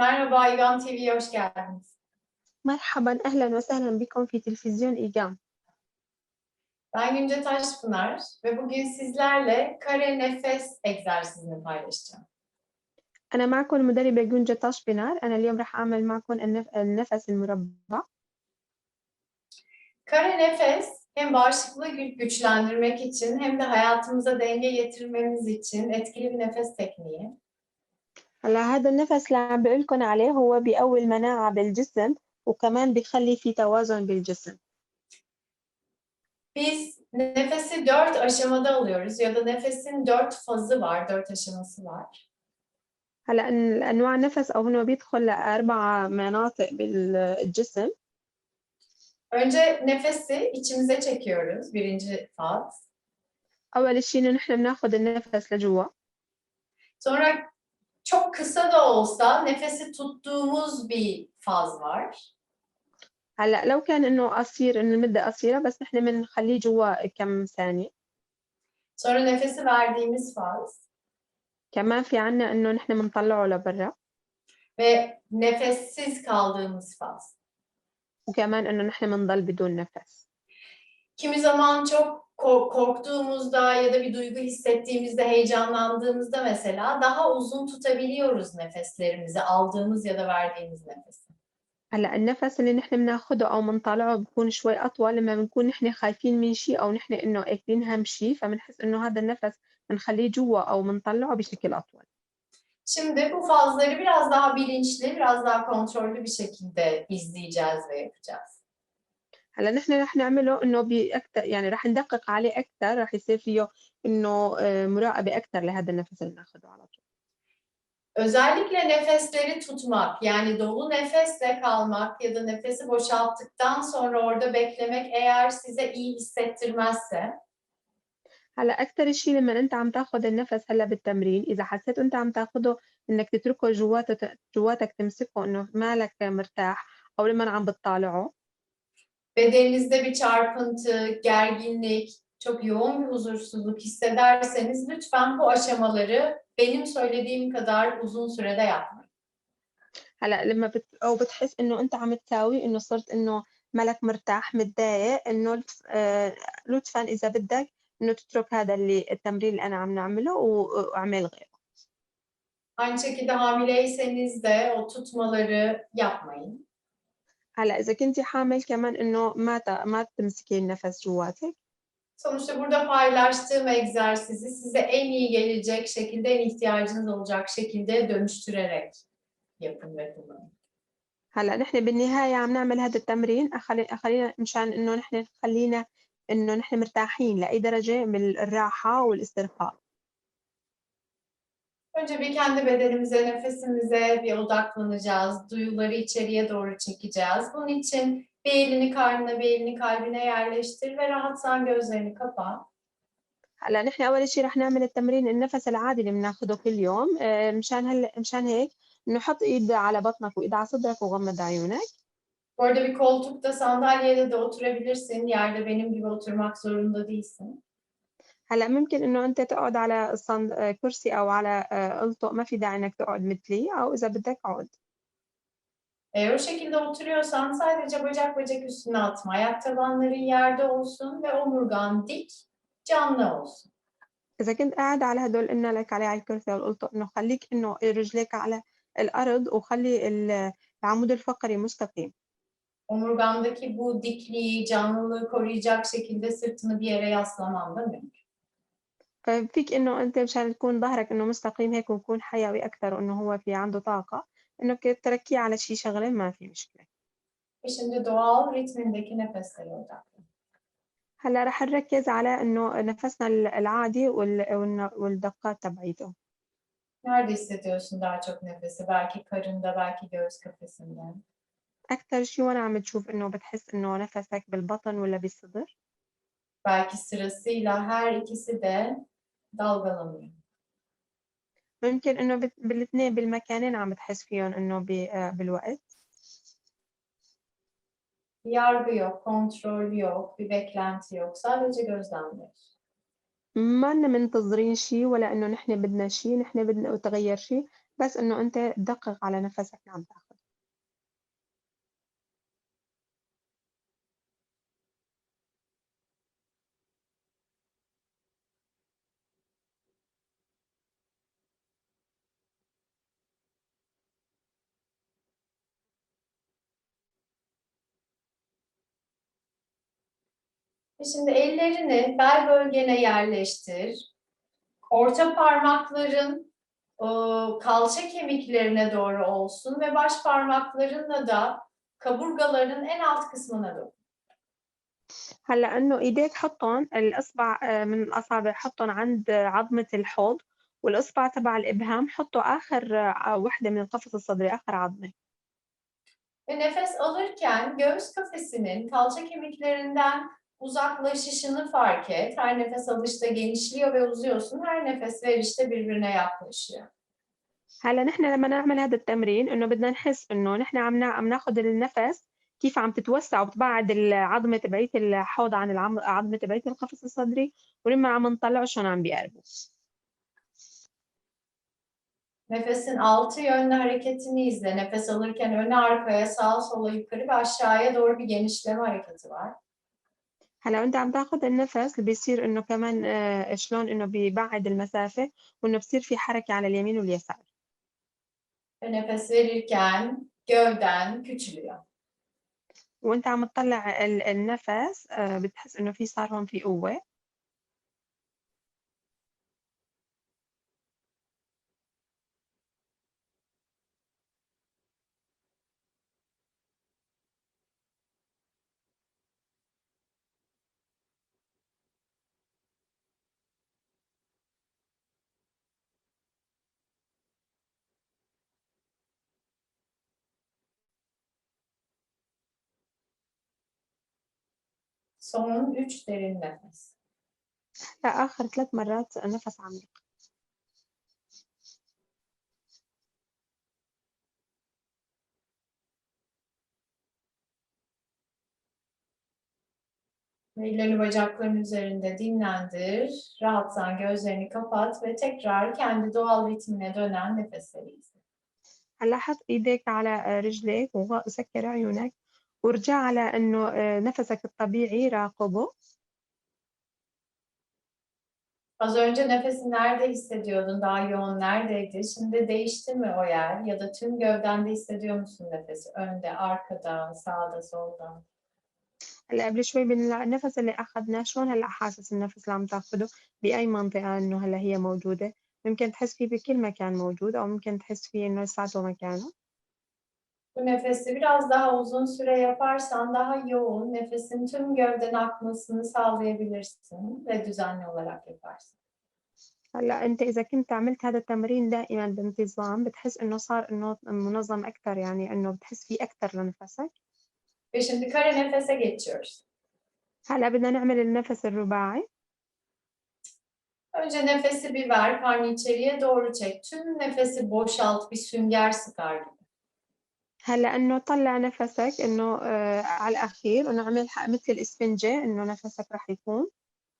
Merhaba, İGAM TV'ye hoş geldiniz. مرحبا أهلا وسهلا بكم في تلفزيون إيجام Ben Günce Taşpınar ve bugün sizlerle kare nefes egzersizini paylaşacağım. أنا معكم المدربة جونجا تاشبينار أنا اليوم راح أعمل معكم النف- النفس المربع Kare nefes hem bağışıklığı gü- güçlendirmek için hem de hayatımıza denge getirmemiz için etkili bir nefes tekniği. هلا هذا النفس اللي عم بقول لكم عليه هو بيقوي المناعة بالجسم وكمان بيخلي في توازن بالجسم Biz nefesi dört aşamada alıyoruz ya da nefesin dört fazı var, dört aşaması var. هلا أنواع النفس أو هو بيدخل لأربع مناطق بالجسم Önce nefesi içimize çekiyoruz, birinci faz. أول شيء نحن بناخذ النفس لجوا Sonra çok kısa da olsa nefesi tuttuğumuz bir faz var. هلا لو كان إنه قصير إنه المدة قصيرة بس نحن بنخليه جوا كم ثانية Sonra nefesi verdiğimiz faz كمان في عنا إنه نحن بنطلعه لبرا ve nefessiz kaldığımız faz. وكمان إنه نحن بنضل بدون نفس Kimi zaman çok ko- korktuğumuzda ya da bir duygu hissettiğimizde, heyecanlandığımızda mesela daha uzun tutabiliyoruz nefeslerimizi, aldığımız ya da verdiğimiz nefesi. هلا النفس اللي نحن بناخده او بنطلعه بكون شوي اطول لما بنكون نحن خايفين من شيء او نحن انه اكلين هم شيء فبنحس انه هذا النفس بنخليه جوا او بنطلعه بشكل اطول Şimdi bu fazları biraz daha bilinçli, biraz daha kontrollü bir şekilde izleyeceğiz ve yapacağız. هلا نحن رح نعمله إنه باكثر يعني رح ندقق عليه أكثر رح يصير فيه إنه آه، مراقبة أكثر لهذا النفس اللي بناخده على طول. Özellikle nefesleri tutmak, yani dolu nefesle kalmak ya da nefesi boşalttıktan sonra orada beklemek eğer size iyi hissettirmezse, هلا أكثر شيء لما أنت عم تاخذ النفس هلا بالتمرين إذا حسيت أنت عم تاخده إنك تتركه جواتك جواتك تمسكه إنه مالك مرتاح أو لما عم بتطالعه bedeninizde bir çarpıntı, gerginlik, çok yoğun bir huzursuzluk hissederseniz lütfen bu aşamaları benim söylediğim kadar uzun sürede yapmayın. هلا لما بت... او بتحس انه انت عم تساوي انه صرت انه مالك مرتاح متضايق انه لطف- آه، لطفا اذا بدك انه تترك هذا اللي التمرين اللي انا عم نعمله و- واعمل غيره Aynı şekilde hamileyseniz de o tutmaları yapmayın. هلا إذا كنتي حامل كمان إنه ما ت... ما تمسكي النفس جواتك؟ Sonuçta burada paylaştığım egzersizi size en iyi gelecek şekilde, en ihtiyacınız olacak şekilde dönüştürerek yapın ve kullanın. هلأ نحن بالنهاية عم نعمل هذا التمرين. أخلي... خلينا مشان إنه نحن خلينا إنه نحن مرتاحين لأي درجة من الراحة والإسترخاء. Önce bir kendi bedenimize, nefesimize bir odaklanacağız. Duyuları içeriye doğru çekeceğiz. Bunun için bir elini karnına, bir elini kalbine yerleştir ve rahatsan gözlerini kapa. هلا نحن اول شيء رح نعمل التمرين النفس العادي اللي بناخده كل يوم آه، مشان هلا مشان هيك انه حط ايد على بطنك وايد على صدرك وغمض عيونك Bu arada bir koltukta, sandalyede de oturabilirsin. Yerde benim gibi oturmak zorunda değilsin. هلا ممكن انه انت تقعد على الصند... آه، كرسي أو على آه، قلطق ما في داعي انك تقعد مثلي أو اذا بدك اقعد Eğer o şekilde oturuyorsan sadece bacak bacak üstüne atma. Ayak tabanların yerde olsun ve omurgan dik, canlı olsun. اذا كنت قاعد على هدول قلنا لك عليه على الكرسي أو القلطق انه خليك انه رجليك على الأرض وخلي ال- العمود الفقري مستقيم Omurgandaki bu dikliği, canlılığı koruyacak şekilde sırtını bir yere yaslaman da mümkün. فيك إنه أنت مشان تكون ظهرك إنه مستقيم هيك ويكون حيوي أكثر وإنه هو في عنده طاقة إنه تركيه على شي شغلة ما في مشكلة şimdi doğal ritmindeki. هلا رح نركز على إنه نفسنا ال- العادي والدقات تبعيته Nerede hissediyorsun daha çok nefesi? Belki karında, belki göğüs kafesinde. أكثر شيء وأنا عم تشوف إنه بتحس إنه نفسك بالبطن ولا بالصدر Belki sırasıyla her ikisi de dalgalanıyor. ممكن إنه بالإثنين بالمكانين عم بتحس فيهم إنه آه، بالوقت yargı yok, kontrol yok, bir beklenti yok. Sadece gözlemliyorsun. ما لنا منتظرين شيء ولا إنه نحن بدنا شيء نحن بدنا تغير شيء بس إنه أنت تدقق على نفسك عم تاخده. şimdi ellerini bel bölgene yerleştir. Orta parmakların ııı, kalça kemiklerine doğru olsun ve baş parmaklarınla da kaburgalarının en alt kısmına dokun. هلأ إنه إيديك حُطّن الإصبع آآ من الأصابع حُطّن عند عضمة الحوض، والإصبع تبع الإبهام حُطّه آخر ع وحدة من القفص الصدري، آخر عضمة. Ve nefes alırken göğüs kafesinin kalça kemiklerinden uzaklaşışını fark et. Her nefes alışta genişliyor ve uzuyorsun. Her nefes verişte birbirine yaklaşıyor. هلأ نحن لمّا نعمل هذا التمرين إنه بدنا نحس إنه نحن عم نا عم ناخُد النَفَس كيف عم تتوسّع وبتبعّد العضمة تبعية الحوض عن العم عضمة تبعية القفص الصدري، ولمّا عم نطلّعه شلون عم بيقربوا. Nefesin altı yönlü hareketini izle. Nefes alırken öne arkaya, sağa sola, yukarı ve aşağıya doğru bir genişleme hareketi var. هلأ وأنت عم تاخُد النَفَس بيصير إنه كمان آآ شلون إنه بيبعّد المسافة وإنه بصير في حركة على اليمين واليسار. Nefes verirken gövden küçülüyor. وأنت عم تطلّع ال النَفَس آآ بتحس إنه في صار هون في قوة. Son üç derin nefes. هلأ آخر 3 مرات نَفَس عميق. Ve ellerini bacakların üzerinde dinlendir. Rahatsan gözlerini kapat ve tekrar kendi doğal ritmine dönen nefesleri izle. هلأ حط إيديك على آآ رجليك وغ سكّر عيونك وارجع على إنه آآ نَفَسك الطبيعي راقبه. Az önce nefesi nerede hissediyordun? Daha yoğun neredeydi? Şimdi değişti mi o yer? Ya da tüm gövdende hissediyor musun nefesi? Önde, arkada, sağda, solda? هلأ قبل شوي بالنَفَس اللي أخدناه شلون هلأ حاسس النَفَس اللي عم تاخده؟ بأي منطقة إنه هلأ هي موجودة؟ ممكن تحس فيه بكل مكان موجود أو ممكن تحس فيه إنه لساته مكانه؟ Bu nefesi biraz daha uzun süre yaparsan daha yoğun, nefesin tüm gövdene akmasını sağlayabilirsin ve düzenli olarak yaparsın. هلأ أنت إذا كنت عملت هذا التمرين دائمًا بانتظام بتحس إنه صار إنه منظم أكتر يعني إنه بتحس فيه أكتر لنَفَسك. Ve şimdi kare nefese geçiyoruz. هلأ بدنا نعمل النَفَس الرباعي. Önce nefesi bir ver, karnı içeriye doğru çek. Tüm nefesi boşalt, bir sünger sıkar gibi. هلأ إنه طلّع نَفَسك إنه آآ على الأخير إنه اعمل ح مثل الإسفنجة إنه نَفَسك راح يكون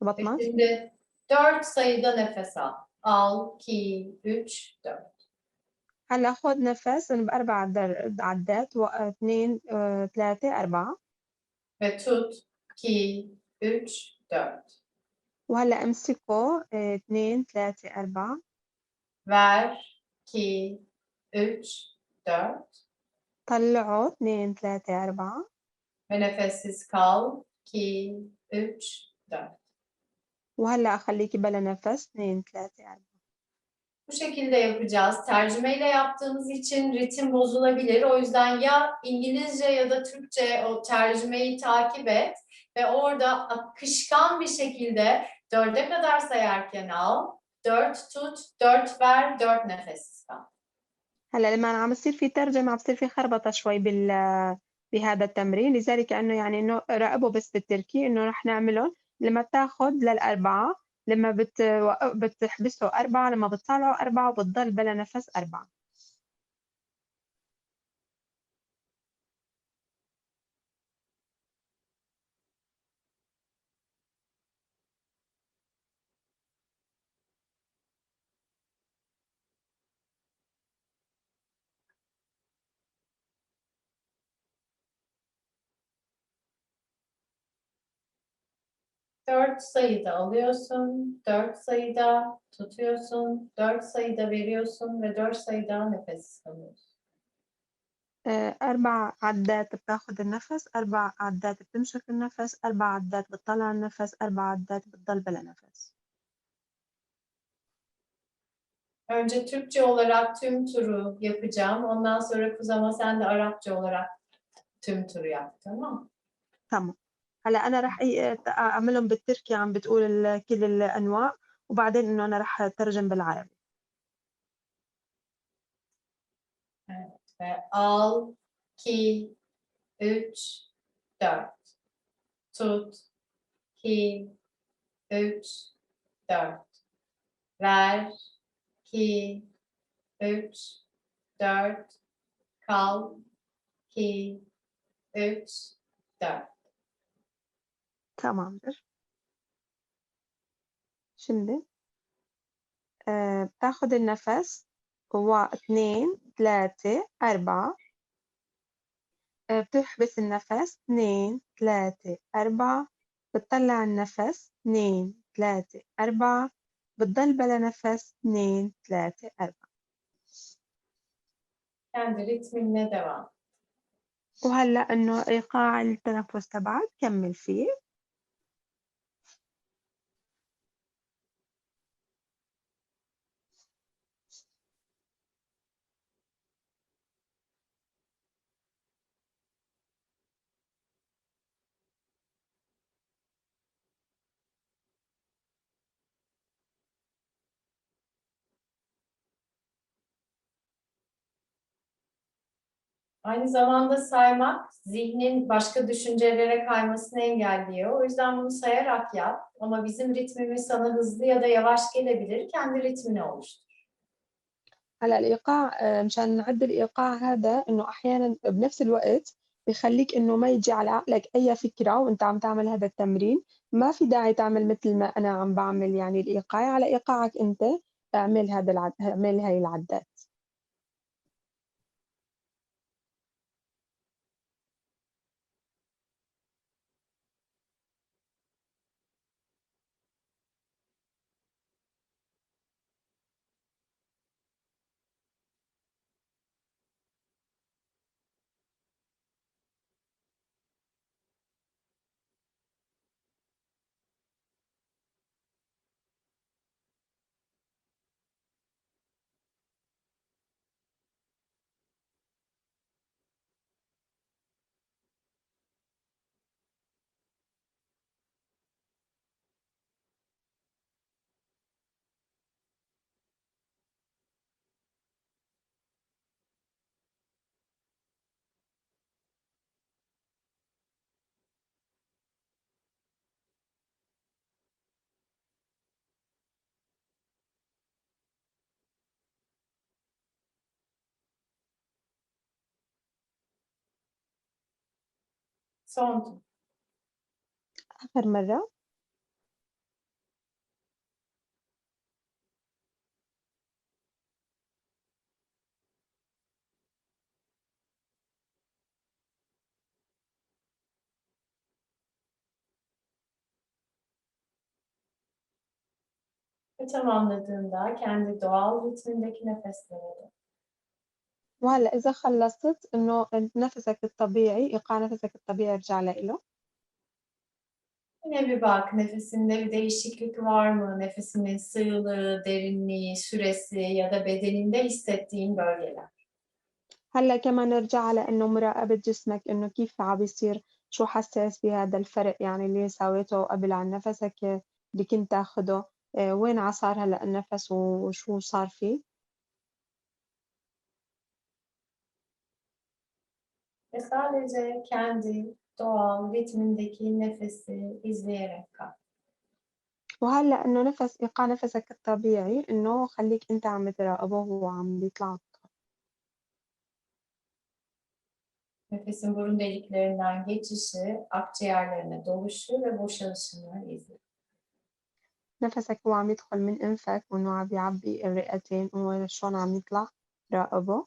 بطنك. şimdi 4 sayıda nefes al. Al, 2, 3, 4. هلأ خُد نَفَس ب4 در عدّات و 2 آآ 3 4 Ve tut. 2, 3, 4. وهلأ امسكه 2 3 4 Ver. 2, 3, 4. طلّعه 2 3 4 Ve nefessiz kal. 2, 3, 4. وهلأ خلّيكِ بلا نَفَس 2 3 4 Bu şekilde yapacağız. Tercümeyle yaptığımız için ritim bozulabilir. O yüzden ya İngilizce ya da Türkçe o tercümeyi takip et ve orada akışkan bir şekilde dörde kadar sayarken al. Dört tut, dört ver, dört nefessiz kal. هلأ لمّا عم يصير في ترجمة عم يصير في خربطة شوي بال بهذا التمرين، لذلك إنه يعني إنه راقبه بس بالتركي إنه رح نعملهم. لمّا بتاخد لل4 لمّا بتوق بتحبسه 4 لمّا بتطلعه 4 وبتضل بلا نَفَس 4. Dört sayıda alıyorsun, dört sayıda tutuyorsun, dört sayıda veriyorsun ve dört sayıda nefes alıyorsun. آه، أربع عدات بتاخد النفس أربع عدات بتمسك النفس أربع عدات بتطلع النفس أربع عدات بتضل بلا نفس Önce Türkçe olarak tüm turu yapacağım. Ondan sonra Kuzama sen de Arapça olarak tüm turu yap, tamam mı? هلا أنا رح أي- أعملهم بالتركي عم بتقول كل الأنواع وبعدين إنه أنا رح أترجم بالعربي al, ki, üç, dört. Tut, ki, üç, dört. Ver, ki, üç, dört. Kal, ki, üç, dört. Tamamdır. Şimdi آه، بتاخد النفس واثنين ثلاثة أربعة آه، بتحبس النفس اثنين ثلاثة أربعة بتطلع النفس اثنين ثلاثة أربعة بتضل بلا نفس اثنين ثلاثة أربعة devam. وهلا إنه إيقاع التنفس تبعك كمل فيه Aynı zamanda saymak zihnin başka düşüncelere kaymasını engelliyor. O yüzden bunu sayarak yap. Ama bizim ritmimiz sana hızlı ya da yavaş gelebilir. Kendi ritmini oluştur. هلا الإيقاع آه، مشان نعد الإيقاع هذا إنه أحيانا بنفس الوقت بخليك إنه ما يجي على عقلك أي فكرة وأنت عم تعمل هذا التمرين ما في داعي تعمل مثل ما أنا عم بعمل يعني الإيقاع على إيقاعك أنت اعمل هذا العد... اعمل هاي العدات Son tur. آخر مرة Ve tamamladığında kendi doğal ritmindeki nefeslere dön. وهلأ إذا خلصت إنه نفسك الطبيعي إيقاع نفسك الطبيعي ارجع له Yine bir bak nefesinde bir değişiklik var mı? Nefesinin sığlığı, derinliği, süresi ya da bedeninde hissettiğin bölgeler. هلأ كمان نرجع على إنه مراقبة جسمك إنه كيف عم بيصير شو حساس بهذا الفرق يعني اللي سويته قبل عن نفسك اللي كنت تاخده آه، وين عصار هلأ النفس وشو صار فيه Ve sadece kendi doğal ritmindeki nefesi izleyerek kal. وهلا انه نفس ايقاع نفسك الطبيعي انه خليك انت عم تراقبه وهو عم بيطلع Nefesin burun deliklerinden geçişi, akciğerlerine doluşu ve boşalışını izle. نفسك هو عم يدخل من انفك وانه عم بيعبي الرئتين وشلون عم يطلع راقبه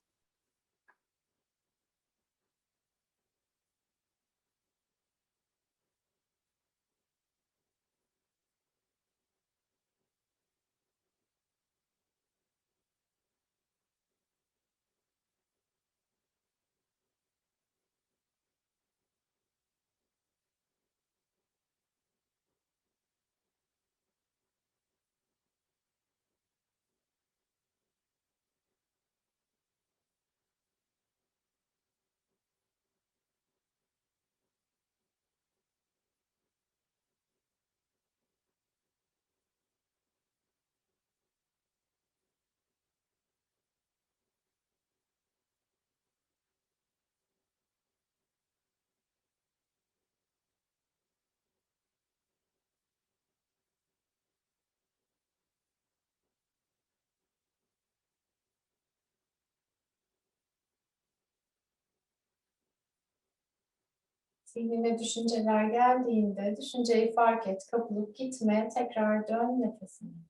zihnine düşünceler geldiğinde düşünceyi fark et, kapılıp gitme, tekrar dön nefesine.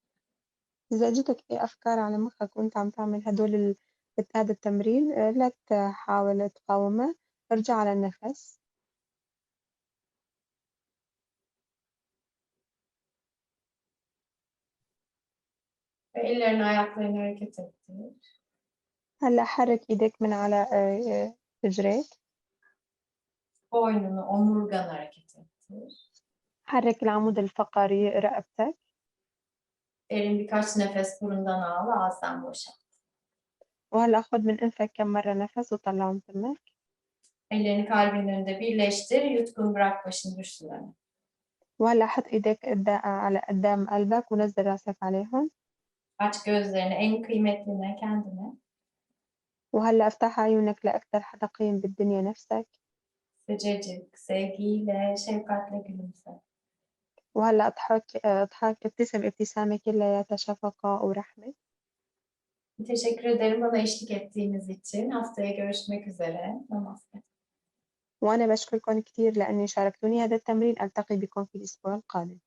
إذا جتك أي أفكار على مخك وأنت عم تعمل هدول هذا التمرين لا تحاول تقاومه ارجع على النفس هلا حرك إيدك من على رجليك Boynunu, omurganı hareket ettir. حرِّك العمود الفقري، رقبتك. Derin birkaç nefes burundan al, ağızdan boşalt. وهلأ خُد من أنفك كم مرّة نفس وطلّعه من فمك. Ellerini kalbinin önünde birleştir, yutkun bırak başını düşsün. وهلأ حُط إيديك قدا على قدّام قلبك ونزّل راسك عليهم. Aç gözlerini en kıymetline, kendine. وهلأ افتح عيونك لأكتر حدا قيم بالدنيا نفسك. Sıcacık, sevgiyle, şefkatle gülümse. وهلأ أضحك أضحك ابتسم ابتسامة كلّياتها شفقة ورحمة. Teşekkür ederim bana eşlik ettiğiniz için. Haftaya görüşmek üzere. Namaste. وأنا باشكركم كتير لإنّي شاركتوني هذا التمرين، ألتقي بكم في الأسبوع القادم.